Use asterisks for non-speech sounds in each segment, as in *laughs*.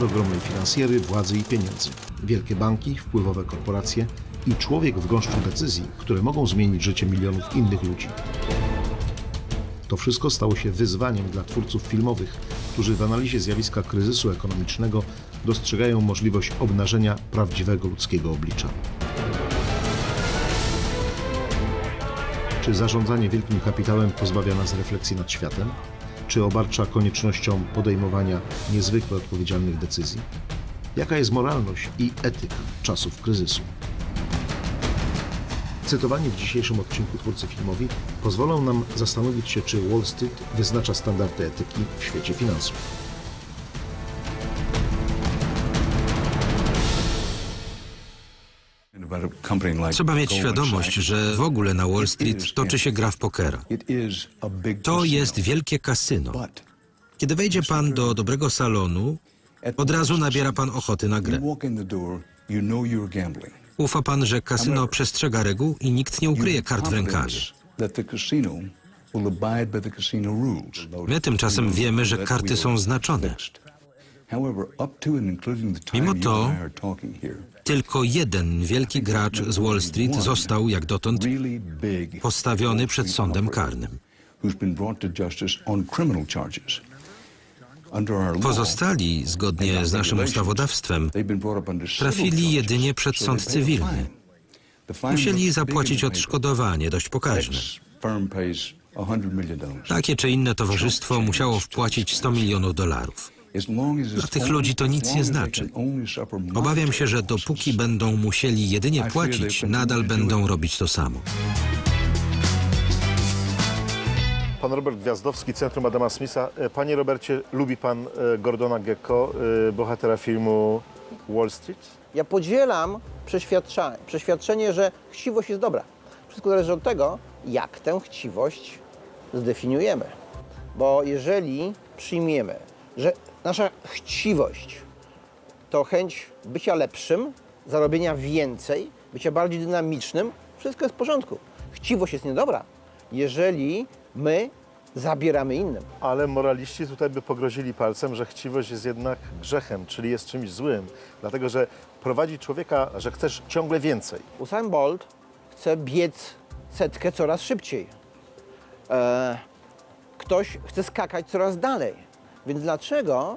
Świat ogromnej finansjery, władzy i pieniędzy. Wielkie banki, wpływowe korporacje i człowiek w gąszczu decyzji, które mogą zmienić życie milionów innych ludzi. To wszystko stało się wyzwaniem dla twórców filmowych, którzy w analizie zjawiska kryzysu ekonomicznego dostrzegają możliwość obnażenia prawdziwego ludzkiego oblicza. Czy zarządzanie wielkim kapitałem pozbawia nas refleksji nad światem? Czy obarcza koniecznością podejmowania niezwykle odpowiedzialnych decyzji? Jaka jest moralność i etyka czasów kryzysu? Cytowani w dzisiejszym odcinku twórcy filmowi pozwolą nam zastanowić się, czy Wall Street wyznacza standardy etyki w świecie finansów. Trzeba mieć świadomość, że w ogóle na Wall Street toczy się gra w pokera. To jest wielkie kasyno. Kiedy wejdzie pan do dobrego salonu, od razu nabiera pan ochoty na grę. Ufa pan, że kasyno przestrzega reguł i nikt nie ukryje kart w rękawie. My tymczasem wiemy, że karty są znaczone. Mimo to tylko jeden wielki gracz z Wall Street został, jak dotąd, postawiony przed sądem karnym. Pozostali, zgodnie z naszym ustawodawstwem, trafili jedynie przed sąd cywilny. Musieli zapłacić odszkodowanie dość pokaźne. Takie czy inne towarzystwo musiało wpłacić 100 milionów dolarów. Dla tych ludzi to nic nie znaczy. Obawiam się, że dopóki będą musieli jedynie płacić, nadal będą robić to samo. Pan Robert Gwiazdowski, Centrum Adama Smitha. E, Panie Robercie, lubi pan e, Gordona Gekko, e, bohatera filmu Wall Street? Ja podzielam przeświadcza- przeświadczenie, że chciwość jest dobra. Wszystko zależy od tego, jak tę chciwość zdefiniujemy. Bo jeżeli przyjmiemy, że nasza chciwość to chęć bycia lepszym, zarobienia więcej, bycia bardziej dynamicznym, wszystko jest w porządku. Chciwość jest niedobra, jeżeli my zabieramy innym. Ale moraliści tutaj by pogrozili palcem, że chciwość jest jednak grzechem, czyli jest czymś złym. Dlatego, że prowadzi człowieka, że chcesz ciągle więcej. Usain Bolt chce biec setkę coraz szybciej. E, ktoś chce skakać coraz dalej. Więc dlaczego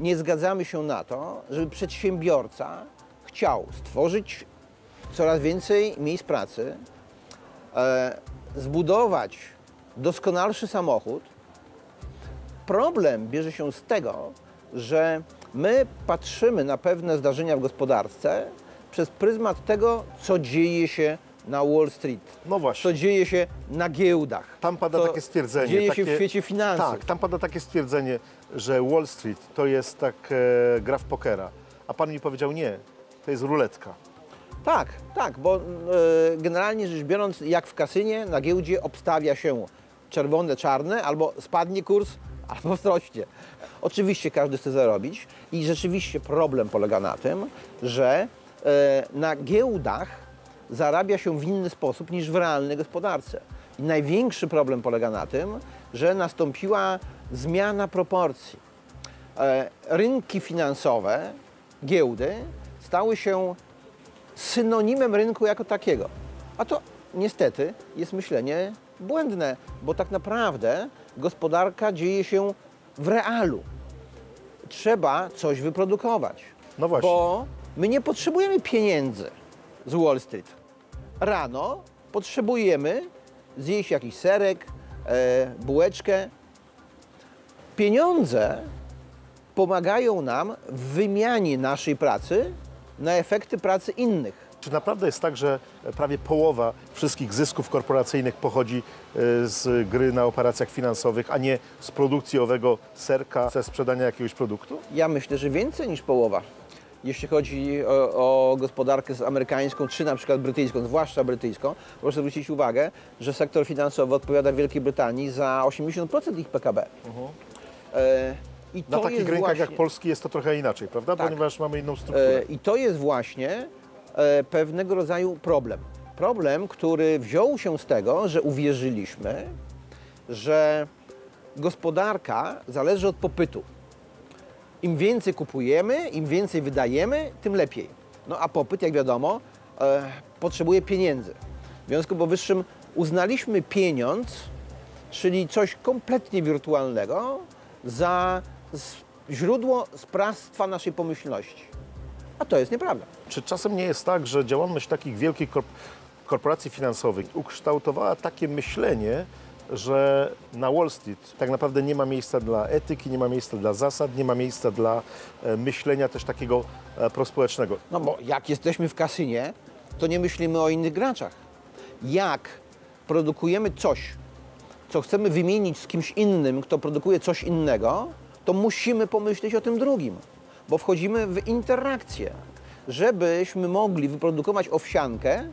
nie zgadzamy się na to, żeby przedsiębiorca chciał stworzyć coraz więcej miejsc pracy, e, zbudować doskonalszy samochód? Problem bierze się z tego, że my patrzymy na pewne zdarzenia w gospodarce przez pryzmat tego, co dzieje się na Wall Street, No właśnie. co dzieje się na giełdach. Tam pada co takie stwierdzenie. Dzieje takie, się w świecie finansów. Tak, tam pada takie stwierdzenie, że Wall Street to jest tak e, gra w pokera. A pan mi powiedział nie, to jest ruletka. Tak, tak, bo e, generalnie rzecz biorąc, jak w kasynie, na giełdzie obstawia się czerwone, czarne, albo spadnie kurs, *laughs* albo wzrośnie. Oczywiście każdy chce zarobić i rzeczywiście problem polega na tym, że e, na giełdach zarabia się w inny sposób niż w realnej gospodarce. I największy problem polega na tym, że nastąpiła zmiana proporcji. E, rynki finansowe, giełdy stały się synonimem rynku jako takiego. A to niestety jest myślenie błędne, bo tak naprawdę gospodarka dzieje się w realu. Trzeba coś wyprodukować. No właśnie. Bo my nie potrzebujemy pieniędzy z Wall Street. Rano potrzebujemy zjeść jakiś serek, e, bułeczkę. Pieniądze pomagają nam w wymianie naszej pracy na efekty pracy innych. Czy naprawdę jest tak, że prawie połowa wszystkich zysków korporacyjnych pochodzi e, z gry na operacjach finansowych, a nie z produkcji owego serka, ze sprzedania jakiegoś produktu? Ja myślę, że więcej niż połowa. Jeśli chodzi o, o gospodarkę amerykańską, czy na przykład brytyjską, zwłaszcza brytyjską, proszę zwrócić uwagę, że sektor finansowy odpowiada Wielkiej Brytanii za 80% ich PKB. E, I Na takich rynkach właśnie, jak Polski jest to trochę inaczej, prawda? Tak. Ponieważ mamy inną strukturę. E, I to jest właśnie e, pewnego rodzaju problem. Problem, który wziął się z tego, że uwierzyliśmy, że gospodarka zależy od popytu. Im więcej kupujemy, im więcej wydajemy, tym lepiej. No a popyt, jak wiadomo, e, potrzebuje pieniędzy. W związku powyższym uznaliśmy pieniądz, czyli coś kompletnie wirtualnego, za źródło sprawstwa naszej pomyślności. A to jest nieprawda. Czy czasem nie jest tak, że działalność takich wielkich korp- korporacji finansowych ukształtowała takie myślenie, że na Wall Street tak naprawdę nie ma miejsca dla etyki, nie ma miejsca dla zasad, nie ma miejsca dla e, myślenia też takiego e, prospołecznego? No bo jak jesteśmy w kasynie, to nie myślimy o innych graczach. Jak produkujemy coś, co chcemy wymienić z kimś innym, kto produkuje coś innego, to musimy pomyśleć o tym drugim, bo wchodzimy w interakcję. Żebyśmy mogli wyprodukować owsiankę,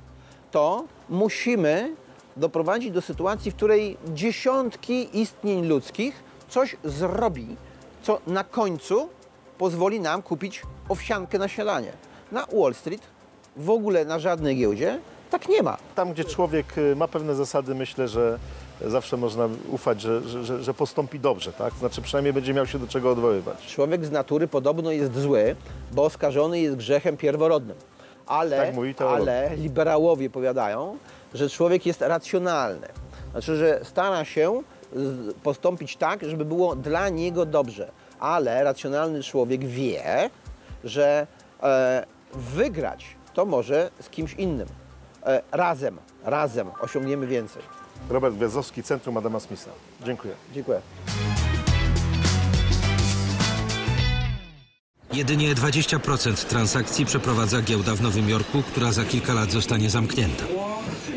to musimy doprowadzić do sytuacji, w której dziesiątki istnień ludzkich coś zrobi, co na końcu pozwoli nam kupić owsiankę na śniadanie. Na Wall Street, w ogóle na żadnej giełdzie, tak nie ma. Tam, gdzie człowiek y, ma pewne zasady, myślę, że zawsze można ufać, że, że, że, postąpi dobrze, tak? Znaczy przynajmniej będzie miał się do czego odwoływać. Człowiek z natury podobno jest zły, bo skażony jest grzechem pierworodnym. Ale, Tak ale liberałowie powiadają, że człowiek jest racjonalny. Znaczy, że stara się postąpić tak, żeby było dla niego dobrze. Ale racjonalny człowiek wie, że e, wygrać to może z kimś innym. E, razem, razem osiągniemy więcej. Robert Gwiazdowski, Centrum Adama Smitha. Dziękuję. Dziękuję. Jedynie 20% transakcji przeprowadza giełda w Nowym Jorku, która za kilka lat zostanie zamknięta.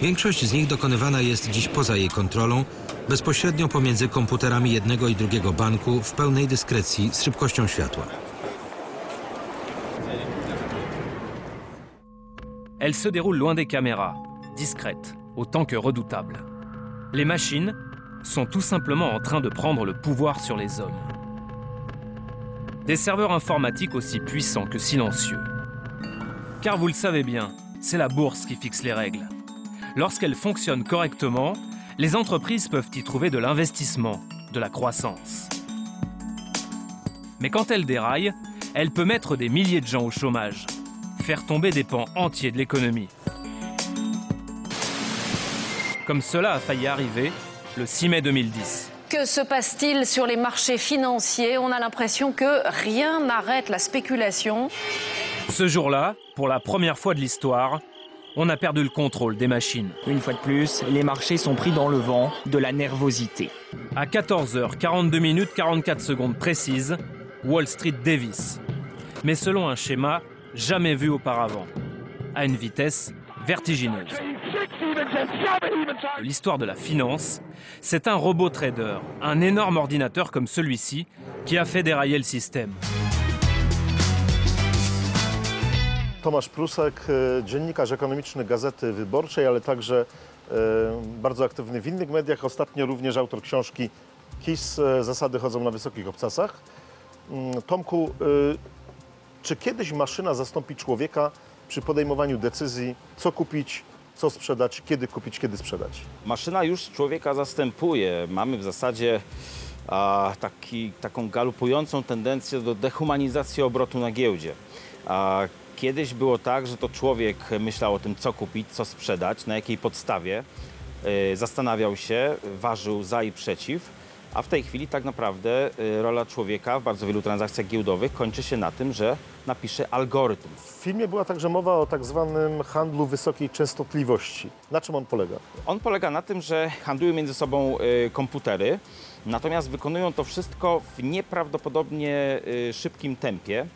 Większość z nich dokonywana jest dziś poza jej kontrolą, bezpośrednio pomiędzy komputerami jednego i drugiego banku w pełnej dyskrecji z szybkością światła. Elle se déroule loin des caméras, discrète, autant que redoutable. Les machines sont tout simplement en train de prendre le pouvoir sur les hommes. Des serveurs informatiques aussi puissants que silencieux. Car vous le savez bien, c'est la bourse qui fixe les règles. Lorsqu'elle fonctionne correctement, les entreprises peuvent y trouver de l'investissement, de la croissance. Mais quand elle déraille, elle peut mettre des milliers de gens au chômage, faire tomber des pans entiers de l'économie. Comme cela a failli arriver le 6 mai 2010. Que se passe-t-il sur les marchés financiers? On a l'impression que rien n'arrête la spéculation. Ce jour-là, pour la première fois de l'histoire, on a perdu le contrôle des machines. Une fois de plus, les marchés sont pris dans le vent de la nervosité. À 14h42 minutes 44 secondes précises, Wall Street dévisse. Mais selon un schéma jamais vu auparavant, à une vitesse vertigineuse. L'histoire de la finance, c'est un robot trader, un énorme ordinateur comme celui-ci, qui a fait dérailler le système. Tomasz Prusek, e, dziennikarz ekonomiczny Gazety Wyborczej, ale także e, bardzo aktywny w innych mediach. Ostatnio również autor książki KIS e, Zasady chodzą na wysokich obcasach. Mm, Tomku, czy kiedyś maszyna zastąpi człowieka przy podejmowaniu decyzji, co kupić, co sprzedać, kiedy kupić, kiedy sprzedać? Maszyna już człowieka zastępuje. Mamy w zasadzie a, taki, taką galopującą tendencję do dehumanizacji obrotu na giełdzie. A, kiedyś było tak, że to człowiek myślał o tym, co kupić, co sprzedać, na jakiej podstawie. y, zastanawiał się, ważył za i przeciw. A w tej chwili tak naprawdę y, rola człowieka w bardzo wielu transakcjach giełdowych kończy się na tym, że napisze algorytm. W filmie była także mowa o tak zwanym handlu wysokiej częstotliwości. Na czym on polega? On polega na tym, że handlują między sobą y, komputery, natomiast wykonują to wszystko w nieprawdopodobnie y, szybkim tempie.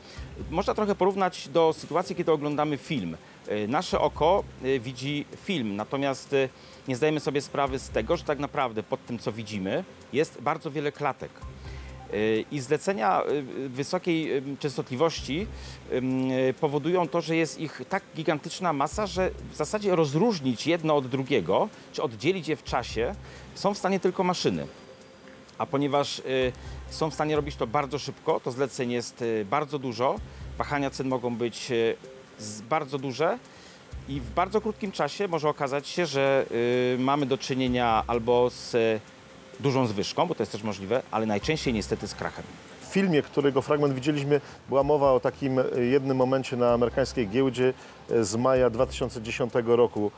Można trochę porównać do sytuacji, kiedy oglądamy film. Y, Nasze oko y, widzi film, natomiast nie zdajemy sobie sprawy z tego, że tak naprawdę pod tym, co widzimy, jest bardzo wiele klatek. I zlecenia wysokiej częstotliwości powodują to, że jest ich tak gigantyczna masa, że w zasadzie rozróżnić jedno od drugiego, czy oddzielić je w czasie, są w stanie tylko maszyny. A ponieważ y, są w stanie robić to bardzo szybko, to zleceń jest y, bardzo dużo, wahania cen mogą być y, bardzo duże i w bardzo krótkim czasie może okazać się, że mamy do czynienia albo z dużą zwyżką, bo to jest też możliwe, ale najczęściej niestety z krachem. W filmie, którego fragment widzieliśmy, była mowa o takim jednym momencie na amerykańskiej giełdzie z maja 2010 roku,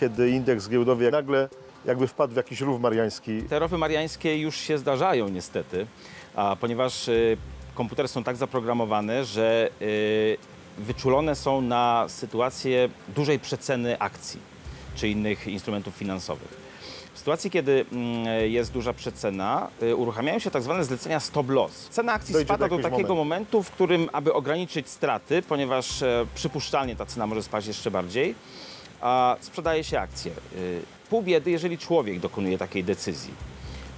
kiedy indeks giełdowy nagle jakby wpadł w jakiś rów mariański. Te rofy mariańskie już się zdarzają niestety, a ponieważ y, komputery są tak zaprogramowane, że y, wyczulone są na sytuację dużej przeceny akcji czy innych instrumentów finansowych. W sytuacji, kiedy mm, jest duża przecena, y, uruchamiają się tak zwane zlecenia stop loss. Cena akcji Dojdzie do spada do jakiegoś takiego momentu. momentu, w którym, aby ograniczyć straty, ponieważ e, przypuszczalnie ta cena może spaść jeszcze bardziej, a sprzedaje się akcje. Y, Pół biedy, jeżeli człowiek dokonuje takiej decyzji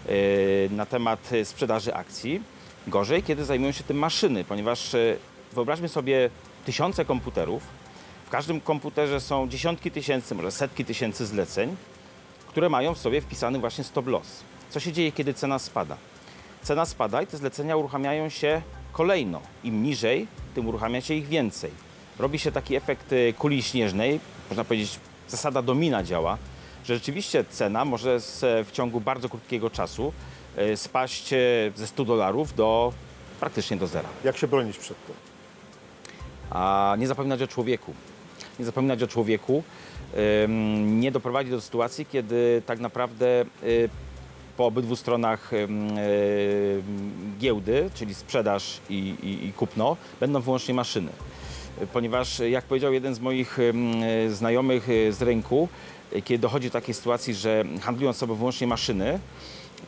y, na temat y, sprzedaży akcji. Gorzej, kiedy zajmują się tym maszyny, ponieważ wyobraźmy sobie tysiące komputerów. W każdym komputerze są dziesiątki tysięcy, może setki tysięcy zleceń, które mają w sobie wpisany właśnie stop loss. Co się dzieje, kiedy cena spada? Cena spada i te zlecenia uruchamiają się kolejno. Im niżej, tym uruchamia się ich więcej. Robi się taki efekt kuli śnieżnej, można powiedzieć, zasada domina działa, że rzeczywiście cena może z, w ciągu bardzo krótkiego czasu y, spaść y, ze 100 dolarów do praktycznie do zera. Jak się bronić przed tym? A nie zapominać o człowieku. Nie zapominać o człowieku. Nie doprowadzić do sytuacji, kiedy tak naprawdę y, po obydwu stronach giełdy, czyli sprzedaż i, i, i kupno, będą wyłącznie maszyny. Ponieważ, jak powiedział jeden z moich y, znajomych y, z rynku, kiedy dochodzi do takiej sytuacji, że handlują sobie wyłącznie maszyny,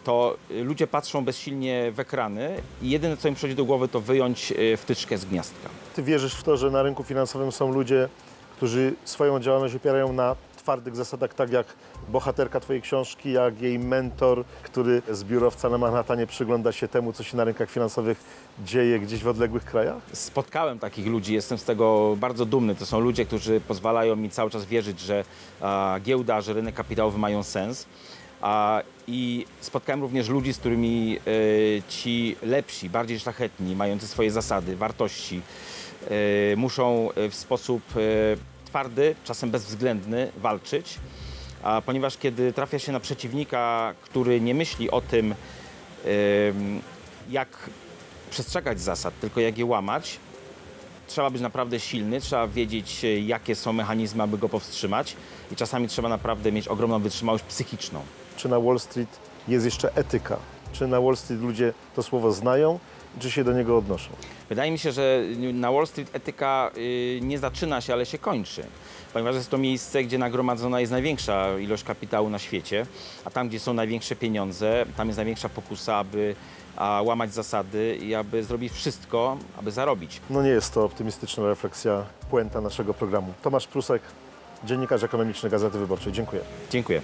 to ludzie patrzą bezsilnie w ekrany i jedyne, co im przychodzi do głowy, to wyjąć y, wtyczkę z gniazdka. Ty wierzysz w to, że na rynku finansowym są ludzie, którzy swoją działalność opierają na twardych zasadach, tak jak bohaterka twojej książki, jak jej mentor, który z biurowca na Manhattanie przygląda się temu, co się na rynkach finansowych dzieje gdzieś w odległych krajach? Spotkałem takich ludzi, jestem z tego bardzo dumny. To są ludzie, którzy pozwalają mi cały czas wierzyć, że a, giełda, że rynek kapitałowy mają sens. A, I spotkałem również ludzi, z którymi e, ci lepsi, bardziej szlachetni, mający swoje zasady, wartości, e, muszą e, w sposób e, twardy, czasem bezwzględny walczyć. A ponieważ kiedy trafia się na przeciwnika, który nie myśli o tym, jak przestrzegać zasad, tylko jak je łamać, trzeba być naprawdę silny, trzeba wiedzieć, e, jakie są mechanizmy, aby go powstrzymać i czasami trzeba naprawdę mieć ogromną wytrzymałość psychiczną. Czy na Wall Street jest jeszcze etyka? Czy na Wall Street ludzie to słowo znają? Czy się do niego odnoszą? Wydaje mi się, że na Wall Street etyka y, nie zaczyna się, ale się kończy. Ponieważ jest to miejsce, gdzie nagromadzona jest największa ilość kapitału na świecie, a tam, gdzie są największe pieniądze, tam jest największa pokusa, aby a, łamać zasady i aby zrobić wszystko, aby zarobić. No nie jest to optymistyczna refleksja, puenta naszego programu. Tomasz Prusek, dziennikarz ekonomiczny Gazety Wyborczej. Dziękuję. Dziękuję.